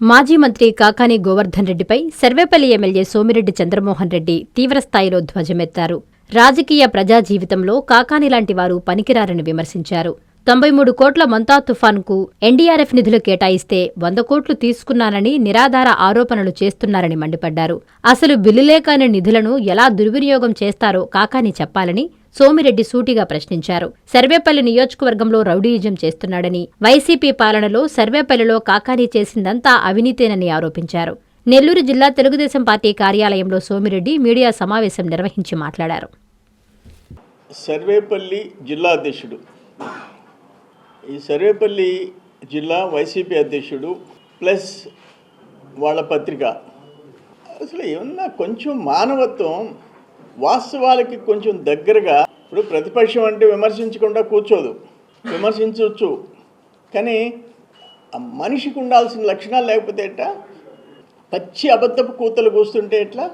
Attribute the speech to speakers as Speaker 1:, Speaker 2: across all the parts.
Speaker 1: మాజీ మంత్రి కాకాని గోవర్ధన్ రెడ్డిపై సర్వేపల్లి ఎమ్మెల్యే సోమిరెడ్డి చంద్రమోహన్ రెడ్డి తీవ్రస్థాయిలో ధ్వజమెత్తారు. రాజకీయ ప్రజా జీవితంలో కాకాని లాంటి వారు పనికిరారని విమర్శించారు. తొంభై మూడు కోట్ల మంతా తుఫాన్కు ఎన్డీఆర్ఎఫ్ నిధులు కేటాయిస్తే వంద కోట్లు తీసుకున్నానని నిరాధార ఆరోపణలు చేస్తున్నారని మండిపడ్డారు. అసలు బిల్లులే కాని నిధులను ఎలా దుర్వినియోగం చేస్తారో కాకాని చెప్పాలని సోమిరెడ్డి సూటిగా ప్రశ్నించారు. సర్వేపల్లి నియోజకవర్గంలో రౌడీయిజం చేస్తున్నాడని వైసీపీ పాలనలో సర్వేపల్లిలో కాకాని చేసిందంతా అవినీతేనని ఆరోపించారు. నెల్లూరు జిల్లా తెలుగుదేశం పార్టీ కార్యాలయంలో సోమిరెడ్డి మీడియా సమావేశం నిర్వహించి మాట్లాడారు.
Speaker 2: సర్వేపల్లి జిల్లా అధ్యక్షుడు. ఈ సర్వేపల్లి జిల్లా వైసీపీ అధ్యక్షుడు ప్లస్ వాళ్ళ పత్రిక. అసలు ఏమన్నా కొంచెం మానవత్వం వాస్తవాలకి కొంచెం దగ్గరగా ఇప్పుడు ప్రతిపక్షం అంటే విమర్శించకుండా కూర్చోదు. విమర్శించవచ్చు కానీ ఆ మనిషికి ఉండాల్సిన లక్షణాలు లేకపోతే ఎట్లా? పచ్చి అబద్ధపు కూతలు కూస్తుంటే ఎట్లా?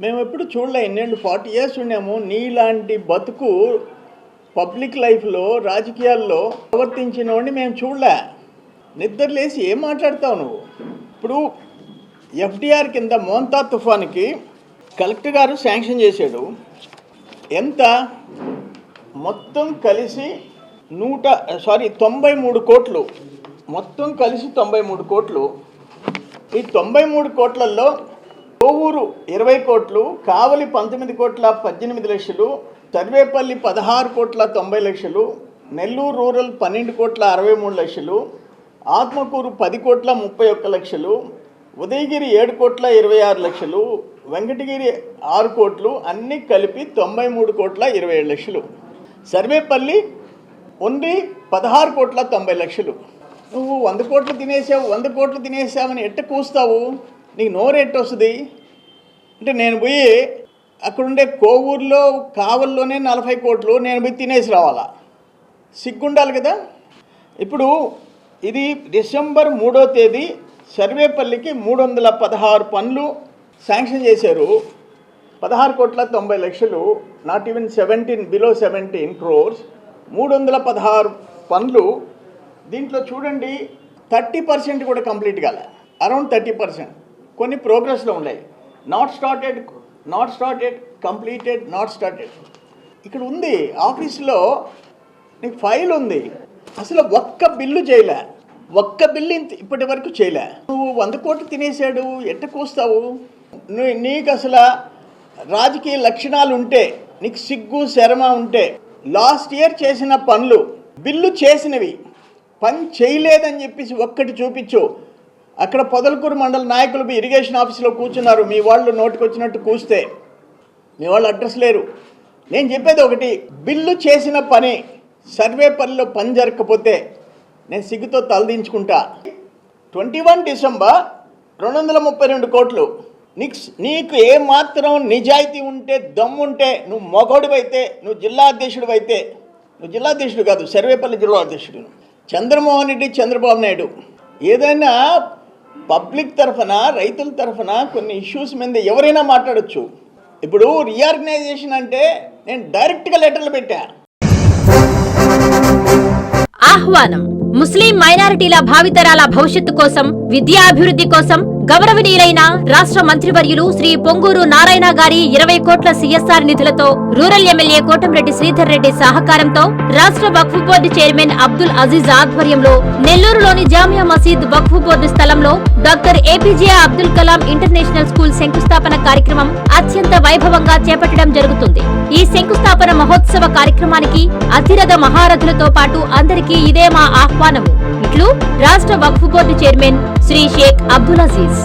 Speaker 2: మేము ఎప్పుడు చూడలే ఎన్నేళ్ళు ఫార్టీ ఇయర్స్ ఉన్నాము. నీలాంటి బతుకు పబ్లిక్ లైఫ్లో రాజకీయాల్లో ప్రవర్తించిన వాడిని మేము చూడలే. నిద్రలేసి ఏం మాట్లాడతావు నువ్వు? ఇప్పుడు ఎఫ్డిఆర్ కింద మోంతా తుఫాన్కి కలెక్టర్ గారు శాంక్షన్ చేశాడు. ఎంత? మొత్తం కలిసి నూట సారీ తొంభై మూడు కోట్లు. మొత్తం కలిసి తొంభై మూడు కోట్లు. ఈ తొంభై మూడు కోట్లలో కోవూరు ఇరవై కోట్లు కావలి పంతొమ్మిది కోట్ల పద్దెనిమిది లక్షలు సర్వేపల్లి పదహారు కోట్ల తొంభై లక్షలు నెల్లూరు రూరల్ పన్నెండు కోట్ల అరవై మూడు లక్షలు ఆత్మకూరు పది కోట్ల ముప్పై ఒక్క లక్షలు ఉదయగిరి ఏడు కోట్ల ఇరవై ఆరు లక్షలు వెంకటగిరి ఆరు కోట్లు అన్నీ కలిపి తొంభై మూడు కోట్ల ఇరవై ఏడు లక్షలు. సర్వేపల్లి ఓన్లీ పదహారు కోట్ల తొంభై లక్షలు. నువ్వు వంద కోట్లు తినేసావు వంద కోట్లు తినేసావని ఎట్ట కూస్తావు? నీకు నోరు ఎట్ట వస్తుంది? అంటే నేను పోయి అక్కడుండే కోవూరులో కావల్లోనే నలభై కోట్లు నేను పోయి తినేసి రావాలా? సిగ్గుండాలి కదా? ఇప్పుడు ఇది డిసెంబర్ మూడో తేదీ సర్వేపల్లికి మూడు వందల పదహారు పనులు శాంక్షన్ చేశారు. పదహారు కోట్ల తొంభై లక్షలు not even seventeen below seventeen crores మూడు వందల పదహారు పనులు దీంట్లో చూడండి థర్టీ పర్సెంట్ కూడా కంప్లీట్ కాల. అరౌండ్ థర్టీ పర్సెంట్ కొన్ని ప్రోగ్రెస్లో ఉన్నాయి. Not started not started completed not started ఇక్కడ ఉంది ఆఫీస్లో నీకు ఫైల్ ఉంది. అసలు ఒక్క బిల్లు చేయలే. ఒక్క బిల్లు ఇంత ఇప్పటి వరకు చేయలే. నువ్వు వంద కోట్లు తినేసాడు ఎట్ట కూస్తావు? నీకు అసలు రాజకీయ లక్షణాలు ఉంటే నీకు సిగ్గు శరమ ఉంటే లాస్ట్ ఇయర్ చేసిన పనులు బిల్లు చేసినవి పని చేయలేదని చెప్పేసి ఒక్కటి చూపించు. అక్కడ పొదలకూరు మండల నాయకులు ఇరిగేషన్ ఆఫీస్లో కూర్చున్నారు. మీ వాళ్ళు నోటికొచ్చినట్టు కూస్తే. మీ వాళ్ళు అడ్రస్ లేరు. నేను చెప్పేది ఒకటి బిల్లు చేసిన పని సర్వే పనిలో పని జరగకపోతే నేను సిగ్గుతో తలదించుకుంటా. ట్వంటీ వన్ డిసెంబర్ రెండు వందల ముప్పై రెండు కోట్లు. నీకు నీకు ఏమాత్రం నిజాయితీ ఉంటే దమ్ముంటే నువ్వు మొగోడివైతే నువ్వు జిల్లాధ్యక్షుడు అయితే నువ్వు జిల్లా అధ్యక్షుడు కాదు సర్వేపల్లి జిల్లా అధ్యక్షుడు. చంద్రమోహన్ రెడ్డి చంద్రబాబు నాయుడు. ఏదైనా పబ్లిక్ తరఫున రైతుల తరఫున కొన్ని ఇష్యూస్ మీద ఎవరైనా మాట్లాడొచ్చు. ఇప్పుడు రీఆర్గనైజేషన్ అంటే నేను డైరెక్ట్గా లెటర్లు పెట్టా.
Speaker 1: ఆహ్వానం. ముస్లిం మైనారిటీల భావితరాల భవిష్యత్తు కోసం విద్యాభివృద్ధి కోసం గౌరవనీయులైన రాష్ట్ర మంత్రివర్యులు శ్రీ పొంగూరు నారాయణ గారి ఇరవై కోట్ల సిఎస్ఆర్ నిధులతో రూరల్ ఎమ్మెల్యే కోటంరెడ్డి శ్రీధర్ రెడ్డి సహకారంతో రాష్ట్ర వక్ఫ్ బోర్డు చైర్మన్ అబ్దుల్ అజీజ్ ఆధ్వర్యంలో నెల్లూరులోని జామియా మసీద్ వక్ఫ్ బోర్డు స్థలంలో doctor APJ Abdul Kalam international school శంకుస్థాపన కార్యక్రమం అత్యంత వైభవంగా చేపట్టడం జరుగుతుంది. ఈ శంకుస్థాపన మహోత్సవ కార్యక్రమానికి అతిరథ మహారథులతో పాటు అందరికీ ఇదే మా ఆహ్వానము. ఇట్లు రాష్ట్ర వక్ఫ్ బోర్డు చైర్మన్ శ్రీ షేక్ అబ్దుల్ అజీజ్.